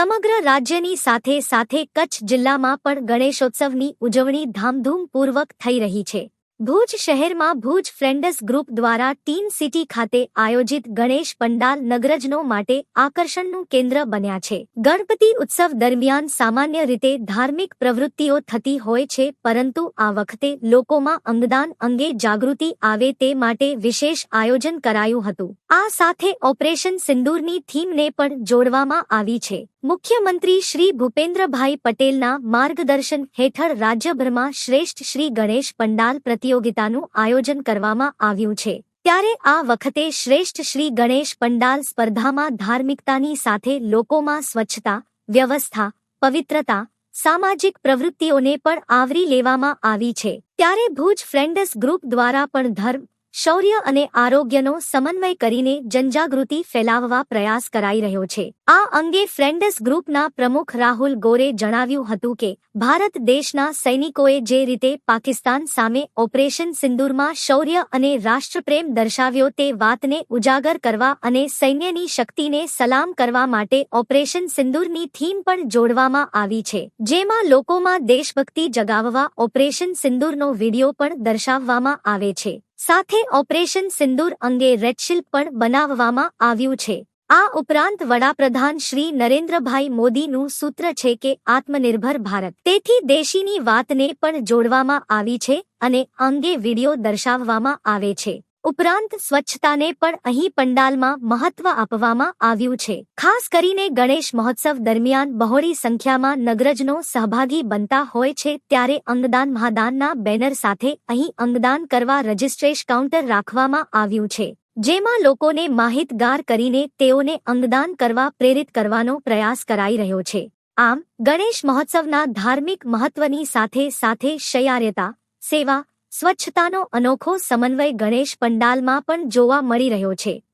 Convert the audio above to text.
સમગ્ર રાજ્યની સાથે સાથે કચ્છ જિલ્લામાં પણ ગણેશોત્સવની ઉજવણી ધામધૂમપૂર્વક થઈ રહી છે. ભુજ શહેરમાં ભુજ ફ્રેન્ડસ ગ્રુપ દ્વારા ટીન સિટી ખાતે આયોજિત ગણેશ પંડાલ નગરજનો માટે આકર્ષણનું કેન્દ્ર બન્યા છે. ગણપતિ ઉત્સવ દરમિયાન સામાન્ય રીતે ધાર્મિક પ્રવૃત્તિઓ થતી હોય છે, પરંતુ આ વખતે લોકોમાં અંગદાન અંગે જાગૃતિ આવે તે માટે વિશેષ આયોજન કરાયું હતું. આ સાથે ઓપરેશન સિંદૂરની થીમને પણ જોડવામાં આવી છે. મુખ્યમંત્રી શ્રી ભૂપેન્દ્રભાઈ પટેલના માર્ગદર્શન હેઠળ રાજ્યભરમાં શ્રેષ્ઠ શ્રી ગણેશ પંડાલ પ્રતિયોગિતાનું આયોજન કરવામાં આવ્યું છે. ત્યારે આ વખતે શ્રેષ્ઠ શ્રી ગણેશ પંડાલ સ્પર્ધામાં ધાર્મિકતાની સાથે લોકોમાં સ્વચ્છતા, વ્યવસ્થા, પવિત્રતા, સામાજિક પ્રવૃત્તિઓને પણ આવરી લેવામાં આવી છે. ત્યારે ભુજ ફ્રેન્ડસ ગ્રુપ દ્વારા પણ ધર્મ શૌર્ય અને આરોગ્યનો સમન્વય કરીને જનજાગૃતિ ફેલાવવા પ્રયાસ કરાઈ રહ્યો છે. આ અંગે ફ્રેન્ડસ ગ્રુપના પ્રમુખ રાહુલ ગોરે જણાવ્યું હતું કે, ભારત દેશના સૈનિકોએ જે રીતે પાકિસ્તાન સામે ઓપરેશન સિંદૂરમાં શૌર્ય અને રાષ્ટ્રપ્રેમ દર્શાવ્યો તે વાતને ઉજાગર કરવા અને સૈન્યની શક્તિને સલામ કરવા માટે ઓપરેશન સિંદૂરની થીમ પણ જોડવામાં આવી છે. જેમાં લોકોમાં દેશભક્તિ જગાવવા ઓપરેશન સિંદૂરનો વીડિયો પણ દર્શાવવામાં આવે છે. સાથે ઓપરેશન સિંદૂર અંગે રેડશિલ્પ પણ બનાવવામાં આવ્યું છે. આ ઉપરાંત વડાપ્રધાન શ્રી નરેન્દ્રભાઈ મોદીનું સૂત્ર છે કે આત્મનિર્ભર ભારત. તેથી દેશીની વાતને પણ જોડવામાં આવી છે અને અંગે વીડિયો દર્શાવવામાં આવે છે. ઉપરાંત સ્વચ્છતાને પણ અહીં પંડાલમાં મહત્વ આપવામાં આવ્યું છે. ખાસ કરીને ગણેશ મહોત્સવ દરમિયાન બહોળી સંખ્યામાં નગરજનો સહભાગી બનતા હોય છે ત્યારે અંગદાન મહાદાનના બેનર સાથે અહીં અંગદાન કરવા રજિસ્ટ્રેશ કાઉન્ટર રાખવામાં આવ્યું છે. જેમાં લોકોને માહિતગાર કરીને તેઓને અંગદાન કરવા પ્રેરિત કરવાનો પ્રયાસ કરાઈ રહ્યો છે. આમ, ગણેશ મહોત્સવના ધાર્મિક મહત્વની સાથે સાથે શયાર્યતા, સેવા સ્વચ્છતાનો અનોખો સમન્વય ગણેશ પંડાલમાં પણ જોવા મળી રહ્યો છે.